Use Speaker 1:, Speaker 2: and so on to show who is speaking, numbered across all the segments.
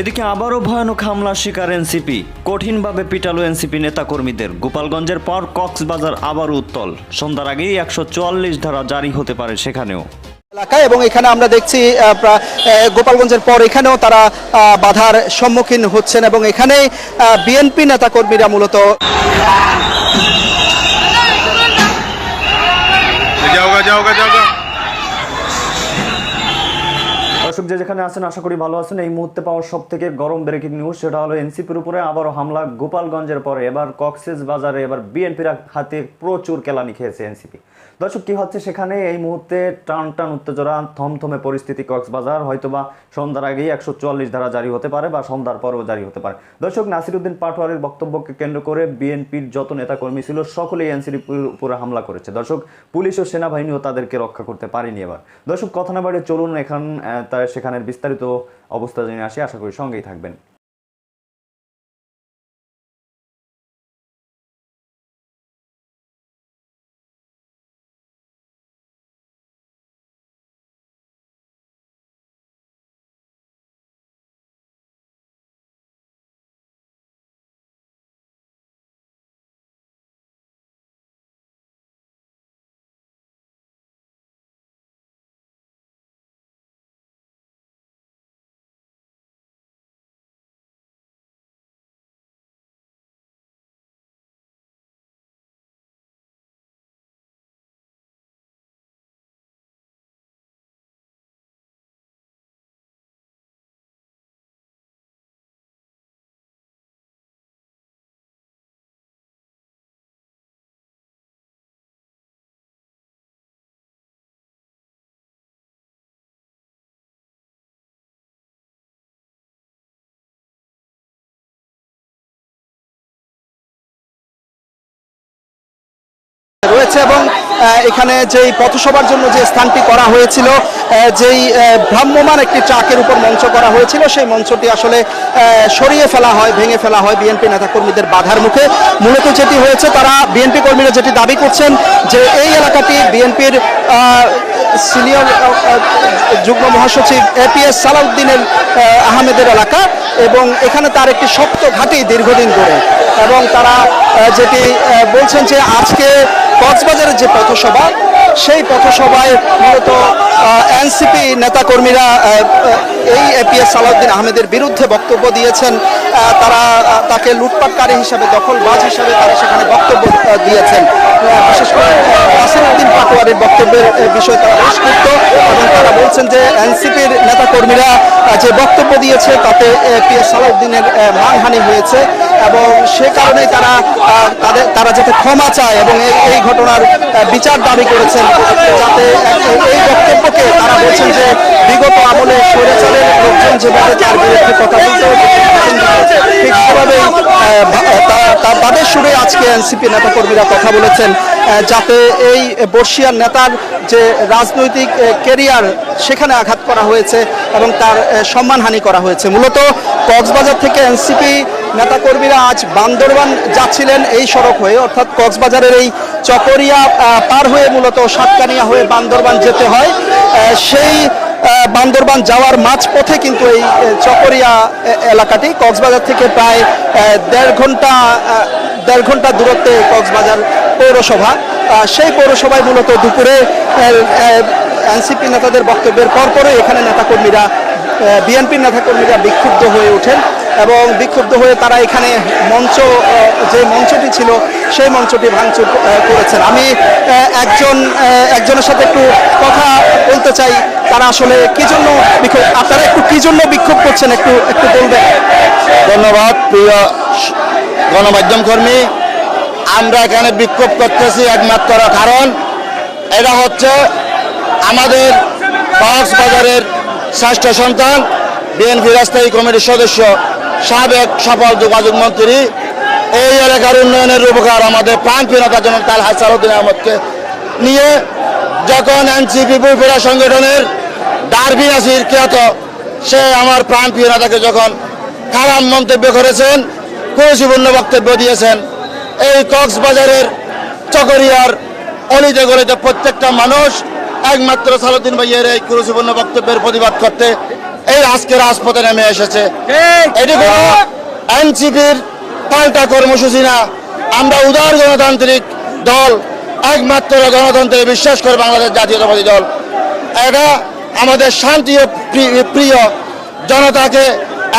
Speaker 1: এদিকে আবারও ভয়ানক হামলার শিকার এনসিপি। কঠিনভাবে পিটালো এনসিপি নেতাকর্মীদের। গোপালগঞ্জের পর কক্সবাজার আবারও উত্তল। সন্ধ্যার আগেই একশো ধারা জারি হতে পারে সেখানেও।
Speaker 2: এলাকায় এবং এখানে আমরা দেখছি গোপালগঞ্জের পর এখানেও তারা বাধার সম্মুখীন হচ্ছেন এবং এখানে বিএনপি নেতাকর্মীরা মূলত
Speaker 1: দর্শক যে যেখানে আছেন, আশা করি ভালো আছেন। এই মুহূর্তে পাওয়ার সব থেকে গরম ব্রেকিং নিউজ সেটা হলো এনসিপির উপরে আবারও হামলা গোপালগঞ্জের পরে। এবার কক্সেস বাজারে এবার বিএনপির হাতে প্রচুর কেলানি খেয়েছে এনসিপি। দর্শক, কি হচ্ছে সেখানে? এই মুহূর্তে টান টান উত্তেজনা, থমথমে পরিস্থিতি কক্সবাজার। হয়তোবা সন্ধ্যার আগেই একশো চুয়াল্লিশ ধারা জারি হতে পারে বা সন্ধ্যার পরেও জারি হতে পারে। দর্শক, নাসিরুদ্দিন পাটোয়ারির বক্তব্যকে কেন্দ্র করে বিএনপির যত নেতাকর্মী ছিল, সকলেই এনসিপির উপরে হামলা করেছে। দর্শক, পুলিশ ও সেনাবাহিনীও তাদেরকে রক্ষা করতে পারেনি এবার। দর্শক, কথা না বাড়িয়ে চলুন এখান তার সেখানের বিস্তারিত অবস্থা জেনে আসি। আশা করি সঙ্গেই থাকবেন।
Speaker 2: রয়েছে এবং এখানে যেই পথসভার জন্য যে স্থানটি করা হয়েছিল যেই ভ্রাম্যমান একটি ট্রাকের উপর মঞ্চ করা হয়েছিল, সেই মঞ্চটি আসলে সরিয়ে ফেলা হয়, ভেঙে ফেলা হয় বিএনপি নেতাকর্মীদের বাধার মুখে। মূলত যেটি হয়েছে, তারা বিএনপি কর্মীরা যেটি দাবি করছেন, যে এই এলাকাটি বিএনপির সিনিয়র যুগ্ম মহাসচিব এপিএস সালাউদ্দিনের আহমেদের এলাকা এবং এখানে তার একটি শক্ত ঘাঁটি দীর্ঘদিন ধরে। এবং তারা যেটি বলছেন যে আজকে কক্সবাজারের যে পথসভা, সেই পথসভায় মূলত এনসিপি নেতাকর্মীরা এই এপিএস সালাউদ্দিন আহমেদের বিরুদ্ধে বক্তব্য দিয়েছেন। তারা তাকে লুটপাটকারী হিসাবে, দখলবাজ হিসাবে তারা সেখানে বক্তব্য দিয়েছেন। বিশেষ করে নাসিরুদ্দিন পাটোয়ারির বক্তব্যের বিষয়ে তারা বেশ এবং তারা বলছেন যে এনসিপির নেতাকর্মীরা যে বক্তব্য দিয়েছে, তাতে পিএস সালাউদ্দিনের মানহানি হয়েছে এবং সে কারণে তারা তাদের, তারা যাতে ক্ষমা চায় এবং এই ঘটনার বিচার দাবি করেছেন যাতে এই বক্তব্যকে তারা বলছেন যে বিগত আমলে স্বৈরাচারের লোকজন যেভাবে তার বিরুদ্ধে কথা বলতে ঠিক সেভাবেই তাদের সুরে আজকে এনসিপি নেতাকর্মীরা কথা বলেছেন যাতে এই বর্ষিয়ার নেতার যে রাজনৈতিক কেরিয়ার সেখানে আঘাত করা হয়েছে এবং তার সম্মানহানি করা হয়েছে। মূলত কক্সবাজার থেকে এনসিপি নেতাকর্মীরা আজ বান্দরবান যাচ্ছিলেন এই সড়ক হয়ে। অর্থাৎ কক্সবাজারের এই চকরিয়া পার হয়ে মূলত সাতকানিয়া হয়ে বান্দরবান যেতে হয়। সেই বান্দরবান যাওয়ার মাঝপথে কিন্তু এই চকরিয়া এলাকাটি কক্সবাজার থেকে প্রায় দেড় ঘণ্টা দেড় ঘণ্টা দূরত্বে কক্সবাজার পৌরসভা। সেই পৌরসভায় মূলত দুপুরে এনসিপি নেতাদের বক্তব্যের পরপরই এখানে নেতাকর্মীরা বিএনপির নেতাকর্মীরা বিক্ষুব্ধ হয়ে ওঠেন। এবং বিক্ষুব্ধ হয়ে তারা এখানে মঞ্চ যে মঞ্চটি ছিল, সেই মঞ্চটি ভাঙচুর করেছেন। আমি একজন একজনের সাথে একটু কথা বলতে চাই। তারা আসলে কি জন্য বিক্ষোভ, আপনারা একটু কি জন্য বিক্ষোভ করছেন? একটু একটু বলবেন।
Speaker 3: ধন্যবাদ, প্রিয় গণমাধ্যম কর্মী। আমরা এখানে বিক্ষোভ করতেছি একমাত্র কারণ, এটা হচ্ছে আমাদের কক্সবাজারের শ্রেষ্ঠ সন্তান, বিএনপি রাস্তায়ী কমিটির সদস্য সাবেক সফল যোগাযোগ মন্ত্রী, এই এলাকার উন্নয়নের রূপকার আমাদের প্রাণপ্রিয় নেতা জনক তাল হাসারুদ্দিন আহমদকে নিয়ে যখন এনসিপি বুফেরা সংগঠনের ডারবি নাসির খ্যাত, সে আমার প্রাণপ্রিয় নেতাকে যখন খারাপ মন্তব্য করেছেন কুরুচিপূর্ণ বক্তব্য দিয়েছেন, এই কক্সবাজারের চকরিয়ার অলিতে গলিতে প্রত্যেকটা মানুষ, একমাত্র সালুদ্দিন ভাইয়ের এই কুরুচিপূর্ণ বক্তব্যের প্রতিবাদ করতে এই আজকে রাজপথে নেমে এসেছে। এটি কোনো এনসিপির পাল্টা কর্মসূচি না। আমরা উদার গণতান্ত্রিক দল একমাত্র গণতন্ত্রে বিশ্বাস করে বাংলাদেশ জাতীয়তাবাদী দল। এটা আমাদের শান্তি প্রিয় জনতাকে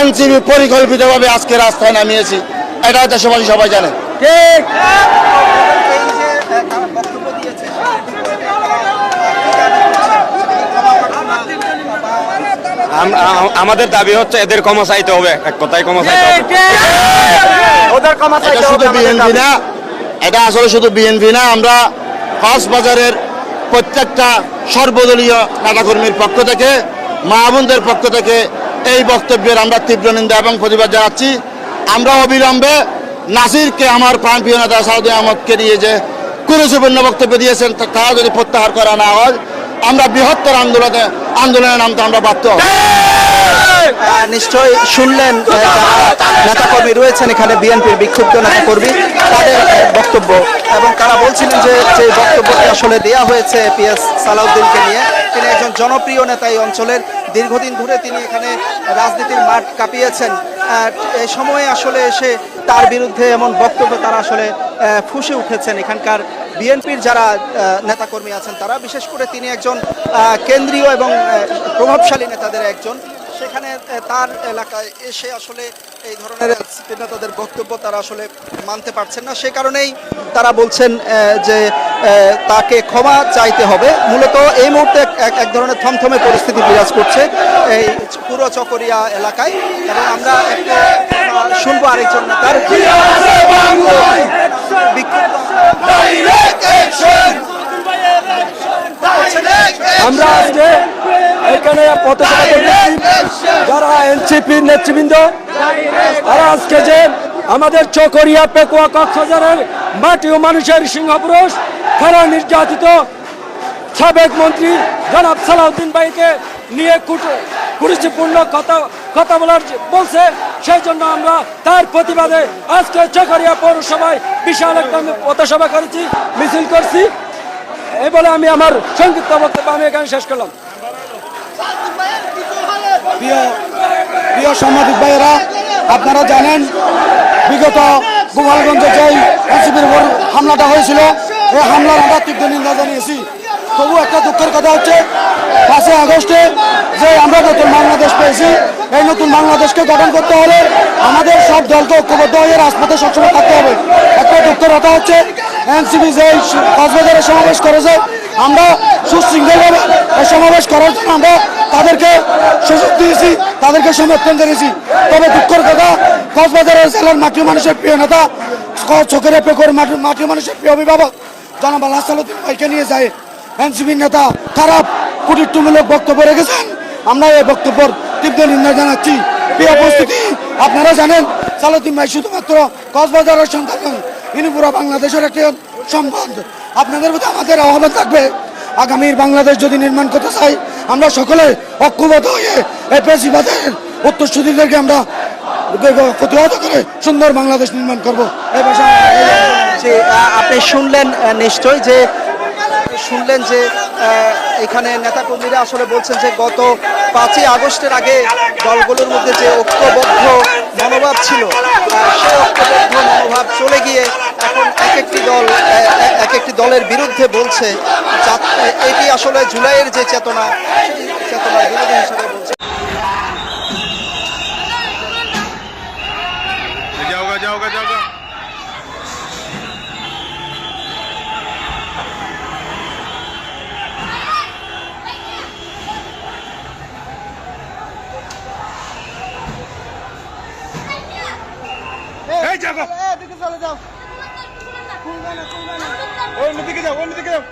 Speaker 3: এনসিপি পরিকল্পিতভাবে আজকে রাস্তায় নামিয়েছি। এটা দেশবাসী সবাই জানে।
Speaker 2: এই যে আহ, তারা বক্তব্য দিয়েছে
Speaker 4: আমাদের দাবি হচ্ছে এদের ক্ষমা চাইতে হবে। এক কথায় ক্ষমা চাইতে হবে।
Speaker 2: ওদের ক্ষমা চাইতে হবে
Speaker 3: বিএনপি না এটা আসলে শুধু বিএনপি না আমরা কক্সবাজারের প্রত্যেকটা সর্বদলীয় নেতাকর্মীর পক্ষ থেকে মা বোনদের পক্ষ থেকে এই বক্তব্যের আমরা তীব্র নিন্দা এবং প্রতিবাদ জানাচ্ছি। আমরা অবিলম্বে নাসিরকে আমার প্রাণপ্রিয় নেতা সাউদ্দিন আহমদকে নিয়ে যে কুরুসুপূর্ণ বক্তব্য দিয়েছেন তা- তা যদি প্রত্যাহার করা না হয় আমরা বৃহত্তর আন্দোলনে আন্দোলনে নামতে আমরা বাধ্য
Speaker 2: নিশ্চয়ই শুনলেন নেতাকর্মী রয়েছেন এখানে বিএনপির বিক্ষুব্ধ নেতাকর্মী, তাদের বক্তব্য। এবং তারা বলছিলেন যে যে বক্তব্যটি আসলে দেয়া হয়েছে পিএস সালাউদ্দিনকে নিয়ে, তিনি একজন জনপ্রিয় নেতা এই অঞ্চলের। দীর্ঘদিন ধরে তিনি এখানে রাজনীতির মাঠ কাঁপিয়েছেন। এই সময়ে আসলে এসে তার বিরুদ্ধে এমন বক্তব্য তারা আসলে ফুঁসে উঠেছেন এখানকার বিএনপির যারা নেতাকর্মী আছেন তারা, বিশেষ করে তিনি একজন কেন্দ্রীয় এবং প্রভাবশালী নেতাদের একজন। সেখানে তার এলাকায় এসে আসলে এই ধরনের নেতাদের বক্তব্য তারা আসলে মানতে পারছেন না। সে কারণেই তারা বলছেন যে তাকে ক্ষমা চাইতে হবে। মূলত এই মুহূর্তে এক- ধরনের থমথমে পরিস্থিতি বিরাজ করছে এই পুরো চকরিয়া এলাকায়। এবং আমরা একটু শুনব আরেকজন। নেতার
Speaker 5: আমরা আজকে এখানে যারা এনসিপি নেতৃবৃন্দ, তারা আজকে যে আমাদের চকরিয়া পেকুয়া কক্সবাজারের মাটি ও মানুষের সিংহপুরুষ খারা নির্যাতিত সাবেক মন্ত্রী জনাব সালাউদ্দিন ভাইকে নিয়ে কুরুচিপূর্ণ কথা কথা বলার বলছে সেই জন্য আমরা তার প্রতিবাদে আজকে চকরিয়া পৌরসভায় বিশাল একটা পথসভা করেছি, মিছিল করছি। এই বলে আমি আমার সংক্ষিপ্ত বক্তব্য আমি এখানে শেষ করলাম।
Speaker 6: প্রিয় সাংবাদিক ভাইয়েরা, আপনারা জানেন, বিগত গোপালগঞ্জে যেই এনসিপির উপর হামলাটা হয়েছিল, এই হামলার আমরা তীব্র নিন্দা জানিয়েছি। তবু একটা দুঃখের কথা হচ্ছে পাঁচই আগস্টে যে আমরা নতুন বাংলাদেশ পেয়েছি, এই নতুন বাংলাদেশকে গঠন করতে হলে আমাদের সব দলকে ঐক্যবদ্ধ হয়ে রাজপথে সবসময় থাকতে হবে। একটা দুঃখের কথা হচ্ছে, এনসিপি যে কক্সবাজারে সমাবেশ করেছে, আমরা সুশৃঙ্খলভাবে এই সমাবেশ করার জন্য আমরা তাদেরকে সুযোগ দিয়েছি, তাদেরকে সমর্থন করেছি তবে দুঃখের কথা, কক্সবাজারের জেলার মাটি মানুষের প্রিয় নেতা, চোখের পেকর মাটি মানুষের প্রিয় অভিভাবক জনাব আল্লাহ সালুদ্দিন ভাইকে নিয়ে যায় এনসিপির নেতা, খারাপ। কুটিত্বমূলক বক্তব্য রেখেছেন। আমরা এই বক্তব্যর তীব্র নিন্দা জানাচ্ছি। প্রিয় আপনারা জানেন সালুদ্দিন ভাই শুধুমাত্র কক্সবাজারের সন্তান নন, ইনি পুরো বাংলাদেশের একটি সম্পদ। আপনাদের প্রতি আমাদের আহ্বান থাকবে আগামীর বাংলাদেশ যদি নির্মাণ করতে চাই আমরা সকলে ঐক্যবদ্ধ হয়ে এই পেশিবাদের উত্তরসূরিদেরকে আমরা প্রতিহত করে সুন্দর বাংলাদেশ নির্মাণ করব। এই
Speaker 2: আপনি শুনলেন নিশ্চয় যে শুনলেন যে এখানে নেতাকর্মীরা আসলে বলছেন যে গত পাঁচই আগস্টের আগে দলগুলোর মধ্যে যে ঐক্যবদ্ধ মনোভাব ছিল সেই ঐক্যবদ্ধ মনোভাব চলে গিয়ে এখন এক একটি দল এক একটি দলের বিরুদ্ধে বলছে। এটি আসলে জুলাইয়ের যে চেতনা
Speaker 7: অন্যদিকে যাও অন্যদিকে যাও।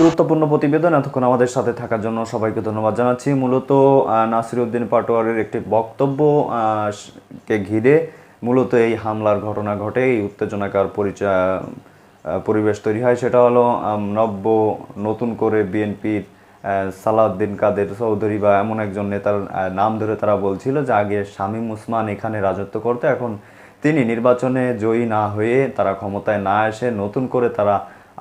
Speaker 1: গুরুত্বপূর্ণ প্রতিবেদন এতক্ষণ আমাদের সাথে থাকার জন্য সবাইকে ধন্যবাদ জানাচ্ছি। মূলত নাসিরউদ্দিন পাটোয়ারের একটি বক্তব্য কে ঘিরে মূলত এই হামলার ঘটনা ঘটে, এই উত্তেজনাকার পরিচয় পরিবেশ তৈরি হয়। সেটা হলো নব্য নতুন করে বিএনপির সালাউদ্দিন কাদের চৌধুরী বা এমন একজন নেতার নাম ধরে তারা বলছিল যে আগে শামীম উসমান এখানে রাজত্ব করতে, এখন তিনি নির্বাচনে জয়ী না হয়ে তারা ক্ষমতায় না এসে নতুন করে তারা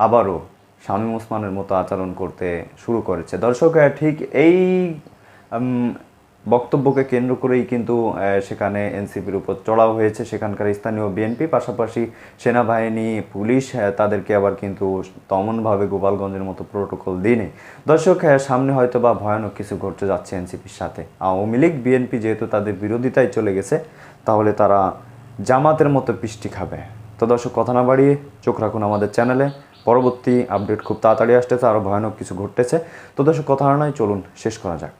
Speaker 1: আবারও শামীম ওসমানের মতো আচরণ করতে শুরু করেছে। দর্শক ঠিক এই বক্তব্যকে কেন্দ্র করেই কিন্তু সেখানে এনসিপির উপর চড়াও হয়েছে। সেখানকার স্থানীয় বিএনপি, পাশাপাশি সেনাবাহিনী, পুলিশ তাদেরকে আবার কিন্তু তেমনভাবে গোপালগঞ্জের মতো প্রোটোকল দিনে। দর্শক সামনে হয়তো বা ভয়ানক কিছু ঘটতে যাচ্ছে এনসিপির সাথে। আওয়ামী লীগ, বিএনপি যেহেতু তাদের বিরোধিতায় চলে গেছে, তাহলে তারা জামাতের মতো পিষ্টি খাবে। তো দর্শক, কথা না বাড়িয়ে চোখ রাখুন আমাদের চ্যানেলে। পরবর্তী আপডেট খুব তাড়াতাড়ি আসতেছে আরও ভয়ানক কিছু ঘটতেছে। তো দর্শক, কথা নয়, চলুন, শেষ করা যাক।